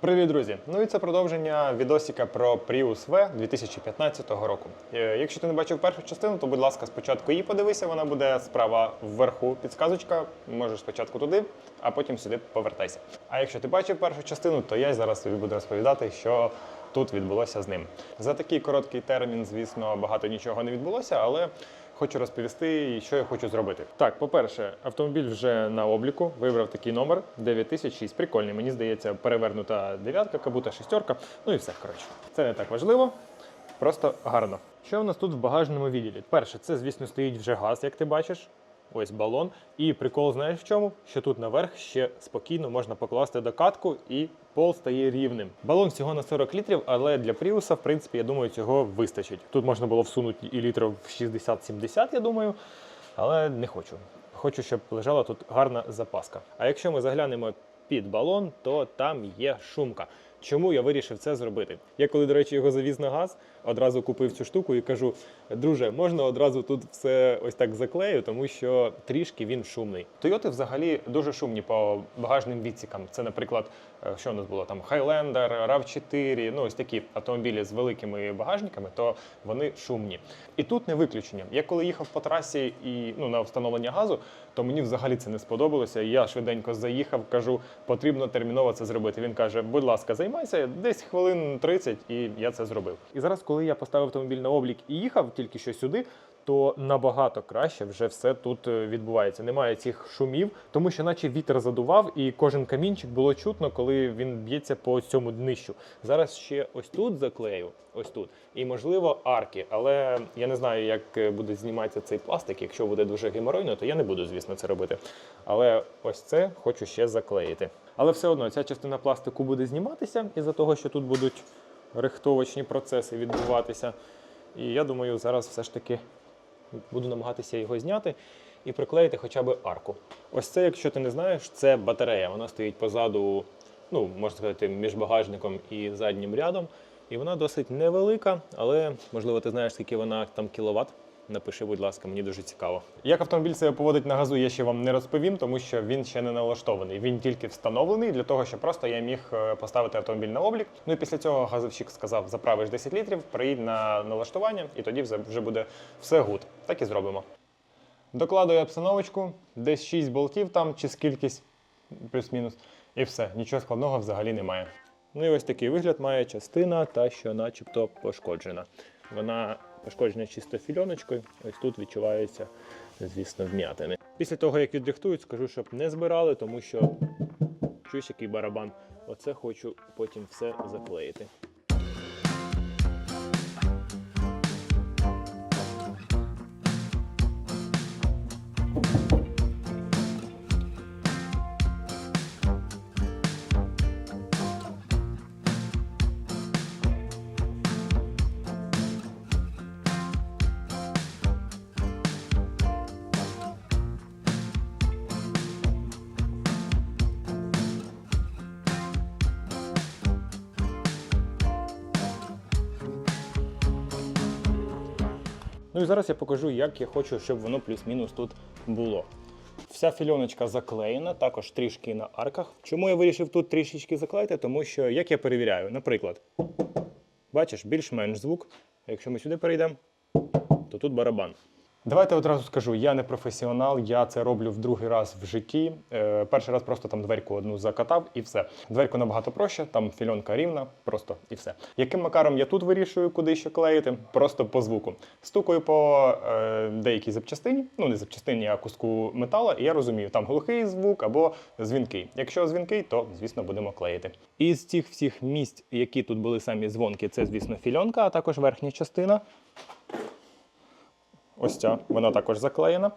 Привіт, друзі! Ну і це продовження відосика про Prius V 2015 року. Е, Якщо ти не бачив першу частину, то будь ласка, спочатку її подивися, вона буде справа вверху підсказочка. Можеш спочатку туди, а потім сюди повертайся. А якщо ти бачив першу частину, то я зараз тобі буду розповідати, що тут відбулося з ним. За такий короткий термін, звісно, багато нічого не відбулося, але хочу розповісти, що я хочу зробити. Так, по-перше, автомобіль вже на обліку. Вибрав такий номер 9006. Прикольний. Мені здається, перевернута дев'ятка, кабута шістерка. Ну і все. Коротше, це не так важливо. Просто гарно. Що в нас тут в багажному відділі? Перше, це, звісно, стоїть вже газ, як ти бачиш. Ось балон. І прикол, знаєш в чому? Що тут наверх ще спокійно можна покласти докатку і пол стає рівним. Балон всього на 40 літрів, але для Пріуса, в принципі, я думаю, цього вистачить. Тут можна було всунути і літрів 60-70, я думаю, але не хочу. Хочу, щоб лежала тут гарна запаска. А якщо ми заглянемо під балон, то там є шумка. Чому я вирішив це зробити? Я коли, до речі, його завіз на газ, одразу купив цю штуку і кажу: друже, можна одразу тут все ось так заклею, тому що трішки він шумний. Тойоти взагалі дуже шумні по багажним відсікам. Це, наприклад, е, що у нас було там Highlander, RAV4, ну ось такі автомобілі з великими багажниками, то вони шумні. І тут не виключення. Я коли їхав по трасі і ну на встановлення газу, то мені взагалі це не сподобалося. Я швиденько заїхав, кажу, потрібно терміново це зробити. Він каже: будь ласка, займайся десь хвилин 30, і я це зробив. І зараз, коли я поставив автомобіль на облік і їхав тільки що сюди. То набагато краще вже все тут е, відбувається. Немає цих шумів, тому що наче вітер задував, і кожен камінчик було чутно, коли він б'ється по цьому днищу. Зараз ще ось тут заклею, ось тут, і можливо арки. Але я не знаю, як е, буде зніматися цей пластик. Якщо буде дуже геморойно, то я не буду, звісно, це робити. Але ось це хочу ще заклеїти. Але все одно ця частина пластику буде зніматися із-за того, що тут будуть рихтовочні процеси відбуватися. І я думаю, зараз все ж таки буду намагатися його зняти і приклеїти хоча б арку. Ось це, якщо ти не знаєш, це батарея. Вона стоїть позаду, ну можна сказати, між багажником і заднім рядом. І вона досить невелика, але можливо ти знаєш, скільки вона там кіловат. Напиши, будь ласка, мені дуже цікаво. Як автомобіль себе поводить на газу, я ще вам не розповім, тому що він ще не налаштований. Він тільки встановлений для того, щоб просто я міг е, поставити автомобіль на облік. Ну і після цього газовщик сказав: заправиш 10 літрів, приїдь на налаштування, і тоді вже буде все гуд. Так і зробимо. Докладую обстановочку, десь 6 болтів там чи скількись, плюс-мінус, і все. Нічого складного взагалі немає. Ну і ось такий вигляд має частина, та що начебто пошкоджена. Вона пошкоджена чисто фільоночкою. Ось тут відчуваються, звісно, вм'ятини. Після того, як відрихтують, скажу, щоб не збирали, тому що чуєш, який барабан. Оце хочу потім все заклеїти. Ну і зараз я покажу, як я хочу, щоб воно плюс-мінус тут було. Вся фільоночка заклеєна, також трішки на арках. Чому я вирішив тут трішечки заклеїти? Тому що, як я перевіряю, наприклад, бачиш, більш-менш звук. Якщо ми сюди перейдемо, то тут барабан. Давайте одразу скажу, я не професіонал, я це роблю в другий раз в житті. Е, перший раз просто там дверку одну закатав і все. Дверку набагато проще, там фільонка рівна, просто і все. Яким макаром я тут вирішую, куди що клеїти? Просто по звуку. Стукаю по е, деякій запчастині, ну не запчастині, а куску метала, і я розумію, там глухий звук або дзвінкий. Якщо дзвінкий, то звісно будемо клеїти. Із цих всіх місць, які тут були самі дзвонки, це звісно фільонка, а також верхня частина. Ось ця, вона також заклеєна.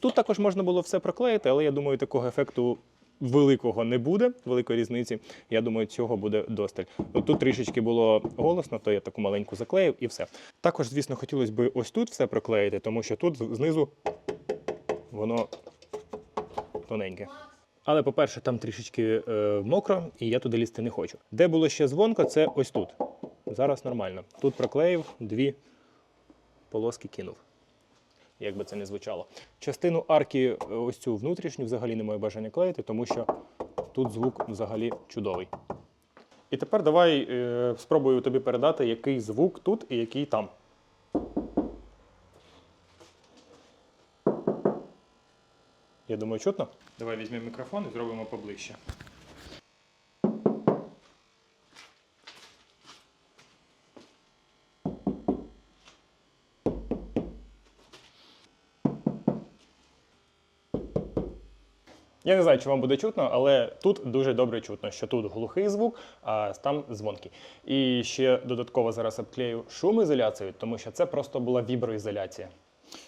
Тут також можна було все проклеїти, але я думаю, такого ефекту великого не буде, великої різниці. Я думаю, цього буде досталь. Тут трішечки було голосно, то я таку маленьку заклеїв і все. Також, звісно, хотілося б ось тут все проклеїти, тому що тут знизу воно тоненьке. Але, по-перше, там трішечки е, мокро, і я туди лізти не хочу. Де було ще дзвонко, це ось тут. Зараз нормально. Тут проклеїв дві полоски кинув. Як би це не звучало. Частину арки, е, ось цю внутрішню, взагалі не моє бажання клеїти, тому що тут звук взагалі чудовий. І тепер давай е, спробую тобі передати, який звук тут і який там. Я думаю, чутно. Давай візьмемо мікрофон і зробимо поближче. Я не знаю, чи вам буде чутно, але тут дуже добре чутно, що тут глухий звук, а там дзвонкий. І ще додатково зараз обклею шумоізоляцію, тому що це просто була віброізоляція.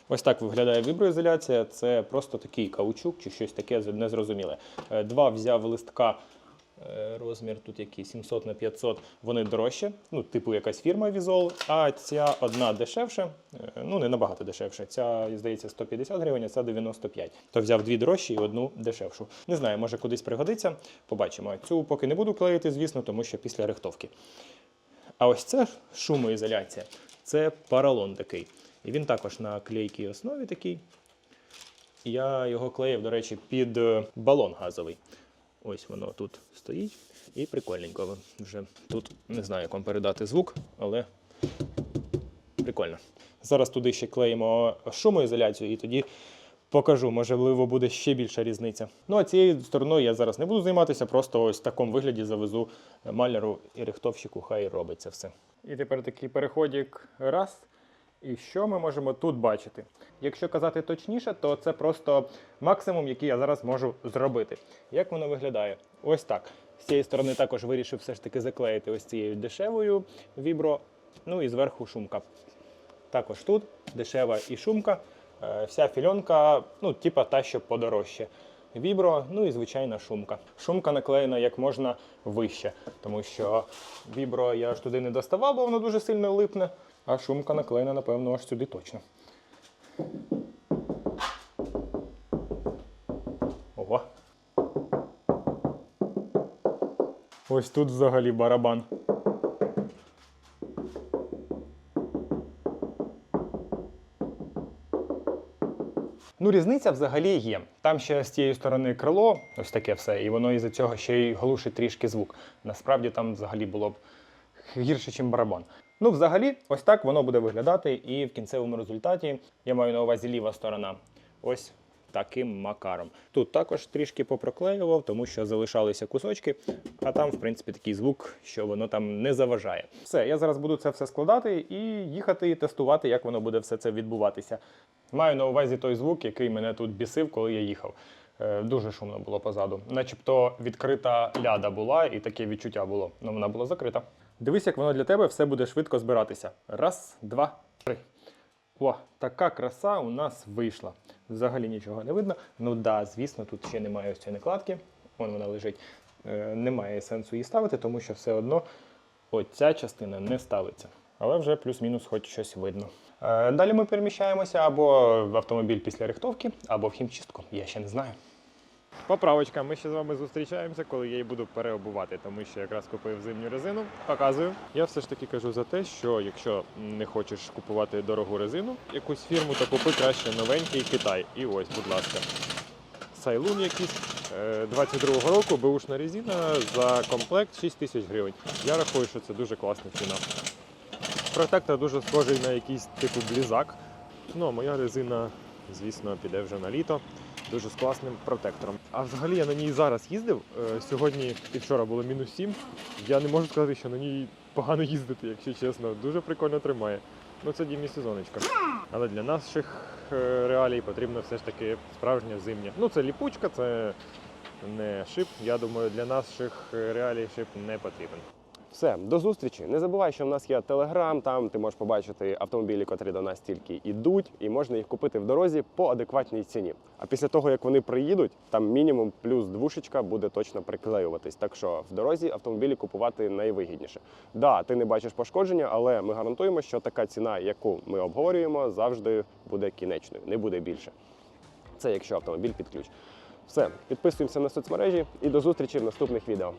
Ось так виглядає віброізоляція. Це просто такий каучук чи щось таке незрозуміле. Е, Два взяв листка. Е, Розмір тут який 700 на 500, вони дорожче, ну, типу якась фірма Візол, а ця одна дешевше, ну не набагато дешевше. Ця, здається, 150 гривень, а ця 95. То взяв дві дорожчі і одну дешевшу. Не знаю, може кудись пригодиться. Побачимо. Цю поки не буду клеїти, звісно, тому що після рихтовки. А ось це шумоізоляція. Це паралон такий. І він також на клейкій основі такий. Я його клеїв, до речі, під е, балон газовий. Ось воно тут стоїть. І прикольненько. Вже тут не знаю, як вам передати звук, але прикольно. Зараз туди ще клеїмо шумоізоляцію і тоді покажу, можливо, буде ще більша різниця. Ну а цією стороною я зараз не буду займатися, просто ось в такому вигляді завезу маляру і рихтовщику, хай робиться все. І тепер такий переходик раз. І що ми можемо тут бачити? Якщо казати точніше, то це просто максимум, який я зараз можу зробити. Як воно виглядає? Ось так. З цієї сторони також вирішив все ж таки заклеїти ось цією дешевою вібро, ну і зверху шумка. Також тут дешева і шумка. Е, Вся фільонка, ну, типа та, що подорожче. Вібро, ну і звичайна шумка. Шумка наклеєна як можна вище, тому що вібро я аж туди не доставав, бо воно дуже сильно липне, а шумка наклеєна, напевно, аж сюди точно. Ого. Ось тут взагалі барабан. Ну, різниця взагалі є. Там ще з тієї сторони крило, ось таке все, і воно із-за цього ще й глушить трішки звук. Насправді там взагалі було б гірше, ніж барабан. Ну, взагалі, ось так воно буде виглядати, і в кінцевому результаті я маю на увазі ліва сторона. Ось таким макаром. Тут також трішки попроклеював, тому що залишалися кусочки, а там, в принципі, такий звук, що воно там не заважає. Все, я зараз буду це все складати і їхати і тестувати, як воно буде все це відбуватися. Маю на увазі той звук, який мене тут бісив, коли я їхав. Е, Дуже шумно було позаду. Начебто відкрита ляда була, і таке відчуття було. але вона була закрита. Дивись, як воно для тебе все буде швидко збиратися. Раз, два, три. О, така краса у нас вийшла. Взагалі нічого не видно. Ну да, звісно, тут ще немає ось цієї накладки. Вон вона лежить. Е, немає сенсу її ставити, тому що все одно оця частина не ставиться. Але вже плюс-мінус хоч щось видно. Е, далі ми переміщаємося або в автомобіль після рихтовки, або в хімчистку. Я ще не знаю. Поправочка, ми ще з вами зустрічаємося, коли я її буду переобувати, тому що якраз купив зимню резину. Показую. Я все ж таки кажу за те, що якщо не хочеш купувати дорогу резину, якусь фірму, то купи краще новенький Китай. І ось, будь ласка, Сайлун якийсь е, 22-го року, беушна резина за комплект 6 тисяч гривень. Я рахую, що це дуже класна ціна. Протектор дуже схожий на якийсь типу блізак. Ну, а моя резина, звісно, піде вже на літо. Дуже з класним протектором. А взагалі я на ній зараз їздив. Е, Сьогодні і вчора було мінус 7. Я не можу сказати, що на ній погано їздити, якщо чесно. Дуже прикольно тримає. Ну це дімні сезонечка. Але для наших е, реалій потрібно все ж таки справжнє зимнє. Ну це ліпучка, це не шип. Я думаю, для наших е, реалій шип не потрібен. Все, до зустрічі. Не забувай, що в нас є телеграм. Там ти можеш побачити автомобілі, котрі до нас тільки йдуть, і можна їх купити в дорозі по адекватній ціні. А після того, як вони приїдуть, там мінімум плюс двушечка буде точно приклеюватись. Так що в дорозі автомобілі купувати найвигідніше. Да, ти не бачиш пошкодження, але ми гарантуємо, що така ціна, яку ми обговорюємо, завжди буде кінечною, не буде більше. Це якщо автомобіль під ключ. Все, підписуємося на соцмережі і до зустрічі в наступних відео.